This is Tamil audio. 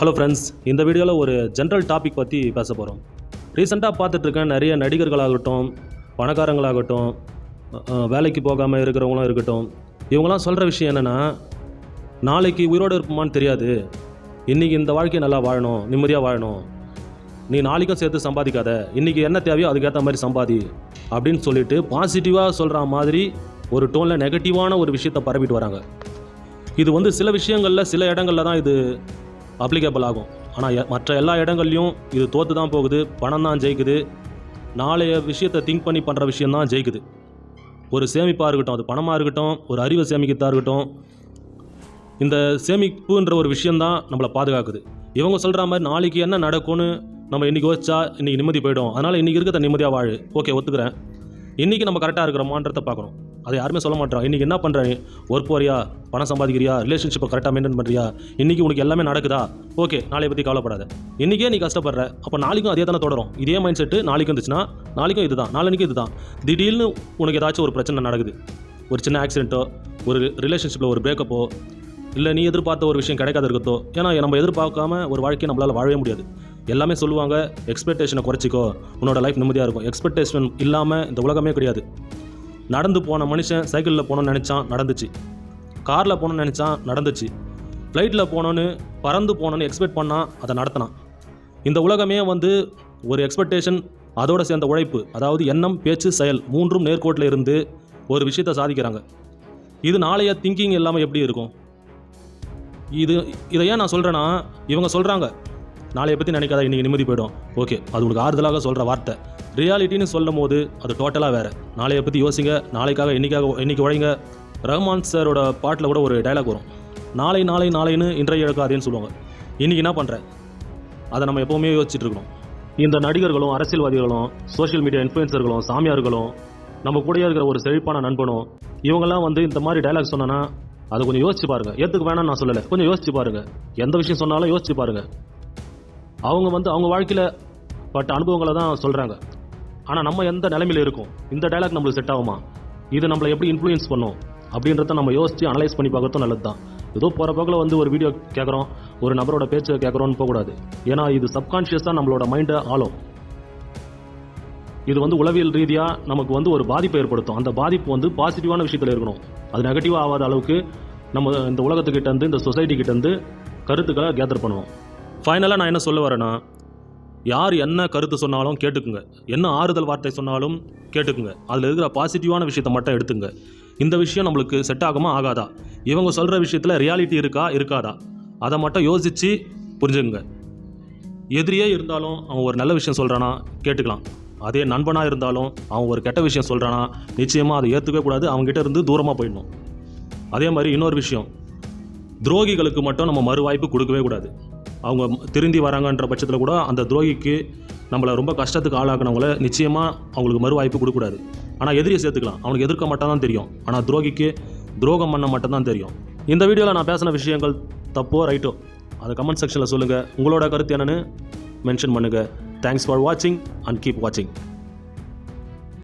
ஹலோ ஃப்ரெண்ட்ஸ் இந்த வீடியோவில் ஒரு ஜென்ரல் டாபிக் பற்றி பேச போகிறோம் ரீசெண்டாக பார்த்துட்ருக்கேன் நிறைய நடிகர்களாகட்டும் பணக்காரங்களாகட்டும் வேலைக்கு போகாமல் இருக்கிறவங்களும் இருக்கட்டும் இவங்களாம் சொல்கிற விஷயம் என்னென்னா நாளைக்கு உயிரோடு இருப்போமான்னு தெரியாது. இன்றைக்கி இந்த வாழ்க்கையை நல்லா வாழணும் நிம்மதியாக வாழணும். நீ நாளைக்கும் சேர்த்து சம்பாதிக்காத இன்றைக்கி என்ன தேவையோ அதுக்கேற்ற மாதிரி சம்பாதி அப்படின்னு சொல்லிட்டு பாசிட்டிவாக சொல்கிற மாதிரி ஒரு டோனில் நெகட்டிவான ஒரு விஷயத்தை பரப்பிட்டு வராங்க. இது வந்து சில விஷயங்களில் சில இடங்களில் தான் இது அப்ளிகபிள் ஆகும். ஆனால் மற்ற எல்லா இடங்கள்லையும் இது தோற்று தான் போகுது பணம் தான் ஜெயிக்குது. நாளைய விஷயத்தை திங்க் பண்ணி பண்ணுற விஷயம் தான் ஜெயிக்குது. ஒரு சேமிப்பாக இருக்கட்டும் அது பணமாக இருக்கட்டும் ஒரு அறிவை சேமிக்கிறதா இருக்கட்டும் இந்த சேமிப்புன்ற ஒரு விஷயந்தான் நம்மளை பாதுகாக்குது. இவங்க சொல்கிற மாதிரி நாளைக்கு என்ன நடக்கும்னு நம்ம இன்றைக்கி யோசிச்சா இன்றைக்கி நிம்மதி போயிடும். அதனால் இன்றைக்கி இருக்கிறத நிம்மதியாக வாழு. ஓகே ஒத்துக்கிறேன். இன்றைக்கி நம்ம கரெக்டாக இருக்கிறோமான்றத பார்க்கணும். அதை யாருமே சொல்ல மாட்டோம் இன்றைக்கி என்ன பண்ணுற ஒர்க் போறியா? பணம் சம்பாதிக்கிறியா? ரிலேஷன்ஷிப்பை கரெக்டாக மெயின்டைன் பண்ணுறியா இன்றைக்கி உனக்கு எல்லாமே நடக்குதா? ஓகே நாளைய பற்றி கவலைப்படாத. இன்றைக்கே நீ கஷ்டப்படுற. அப்போ நாளைக்கும் அதே தானே தொடரும். இதே மைண்ட் செட்டு நாளைக்கு வந்துச்சுன்னா நாளைக்கும் இதுதான் நாளைக்கும் இதுதான். திடீர்னு உனக்கு ஏதாச்சும் ஒரு பிரச்சனை நடக்குது. ஒரு சின்ன ஆக்சிடென்ட்டோ ஒரு ரிலேஷன்ஷிப்பில் ஒரு பிரேக்கப்போ இல்லை நீ எதிர்பார்த்த ஒரு விஷயம் கிடைக்காத இருக்கத்தோ ஏன்னா நம்ம எதிர்பார்க்காம ஒரு வாழ்க்கையை நம்மளால் வாழவே முடியாது. எல்லாமே சொல்லுவாங்க எக்ஸ்பெக்டேஷனை குறைச்சிக்கோ. உன்னோட லைஃப் நிம்மதியாக இருக்கும். எக்ஸ்பெக்டேஷன் இல்லாமல் இந்த உலகமே கிடையாது. நடந்து போன மனுஷன் சைக்கிளில் போகணும்னு நினச்சான் நடந்துச்சு. காரில் போகணும்னு நினச்சான் நடந்துச்சு. ஃப்ளைட்டில் போனோன்னு பறந்து போனோன்னு எக்ஸ்பெக்ட் பண்ணால் அதை நடத்தினான். இந்த உலகமே வந்து ஒரு எக்ஸ்பெக்டேஷன் அதோடு சேர்ந்த உழைப்பு அதாவது எண்ணம் பேச்சு செயல் மூன்றும் நேர்கோட்டில் இருந்து ஒரு விஷயத்தை சாதிக்கிறாங்க. இது நாளைய திங்கிங் இல்லாமல் எப்படி இருக்கும்? இது இதை ஏன் நான் சொல்கிறேன்னா இவங்க சொல்கிறாங்க நாளைய பற்றி நினைக்காத இன்றைக்கி நிம்மதி போயிடும். ஓகே அது உங்களுக்கு ஆறுதலாக சொல்கிற வார்த்தை. ரியாலிட்டின்னு சொல்லும் போது அது டோட்டலாக வேறு. நாளையை பற்றி யோசிங்க நாளைக்காக இன்றைக்காக இன்றைக்கி உழைங்க. ரஹ்மான் சாரோட பாட்டில் கூட ஒரு டைலாக் வரும். நாளை நாளை நாளைன்னு இன்றைய இழக்காதேன்னு சொல்லுவாங்க. இன்றைக்கி என்ன பண்ணுறேன் அதை நம்ம எப்போவுமே யோசிச்சுட்டு இருக்கணும். இந்த நடிகர்களும் அரசியல்வாதிகளும் சோஷியல் மீடியா இன்ஃப்ளூயன்சர்களும் சாமியார்களும் நம்ம கூடயே இருக்கிற ஒரு செழிப்பான நண்பனும் இவங்கெல்லாம் வந்து இந்த மாதிரி டைலாக் சொன்னேன்னா அதை கொஞ்சம் யோசிச்சு பாருங்க. எதுக்கு வேணாம்னு நான் சொல்லலை. கொஞ்சம் யோசிச்சு பாருங்க. எந்த விஷயம் சொன்னாலும் யோசிச்சு பாருங்க. அவங்க வந்து அவங்க வாழ்க்கையில் பட்ட அனுபவங்களை தான் சொல்கிறாங்க ஆனால் நம்ம எந்த நிலைமையில இருக்கோம்? இந்த டைலாக் நம்மளுக்கு செட் ஆகுமா? இது நம்மளை எப்படி இன்ஃப்ளூயன்ஸ் பண்ணும்? அப்படின்றத நம்ம யோசித்து அனலைஸ் பண்ணி பார்க்கறதும் நல்லது தான் ஏதோ போகிற போக்கில் வந்து ஒரு வீடியோ கேட்குறோம் ஒரு நபரோட பேச்சை கேட்குறோன்னு போகக்கூடாது. ஏன்னா இது சப்கான்ஷியஸாக நம்மளோட மைண்டை ஆளும். இது வந்து உளவியல் ரீதியாக நமக்கு வந்து ஒரு பாதிப்பை ஏற்படுத்தும். அந்த பாதிப்பு வந்து பாசிட்டிவான விஷயத்தில் இருக்கணும். அது நெகட்டிவாக ஆகாத அளவுக்கு நம்ம இந்த உலகத்துக்கிட்டேருந்து இந்த சொசைட்டி கருத்துக்களை கேதர் பண்ணுவோம். ஃபைனலாக நான் என்ன சொல்ல வரேன்னா யார் என்ன கருத்து சொன்னாலும் கேட்டுக்குங்க. என்ன ஆறுதல் வார்த்தை சொன்னாலும் கேட்டுக்குங்க. அதில் இருக்கிற பாசிட்டிவான விஷயத்தை மட்டும் எடுத்துங்க. இந்த விஷயம் நம்மளுக்கு செட் ஆகுமா ஆகாதா? இவங்க சொல்கிற விஷயத்தில் ரியாலிட்டி இருக்கா இருக்காதா? அதை மட்டும் யோசித்து புரிஞ்சுக்குங்க. எதிரியே இருந்தாலும் அவன் ஒரு நல்ல விஷயம் சொல்கிறானா கேட்டுக்கலாம். அதே நண்பனாக இருந்தாலும் அவன் ஒரு கெட்ட விஷயம் சொல்கிறானா நிச்சயமாக அதை ஏற்றுக்கவே கூடாது. அவங்ககிட்ட இருந்து தூரமாக போயிடணும். அதே மாதிரி இன்னொரு விஷயம். துரோகிகளுக்கு மட்டும் நம்ம மறுவாய்ப்பு கொடுக்கவே கூடாது. அவங்க திருந்தி வராங்கன்ற பட்சத்தில் கூட அந்த துரோகிக்கு நம்மளை ரொம்ப கஷ்டத்துக்கு ஆளாக்குனவங்கள நிச்சயமாக அவங்களுக்கு மறு வாய்ப்பு கொடுக்கக்கூடாது. ஆனால் எதிரியை சேர்த்துக்கலாம். அவனுக்கு எதிர்க்க மட்டும் தான் தெரியும். ஆனால் துரோகிக்கு துரோகம் பண்ண மட்டும் தான் தெரியும். இந்த வீடியோவில் நான் பேசின விஷயங்கள் தப்போ ரைட்டோ அதை கமெண்ட் செக்ஷனில் சொல்லுங்கள் உங்களோட கருத்து என்னன்னு மென்ஷன் பண்ணுங்கள் தேங்க்ஸ் ஃபார் வாட்சிங் அண்ட் கீப் வாட்சிங்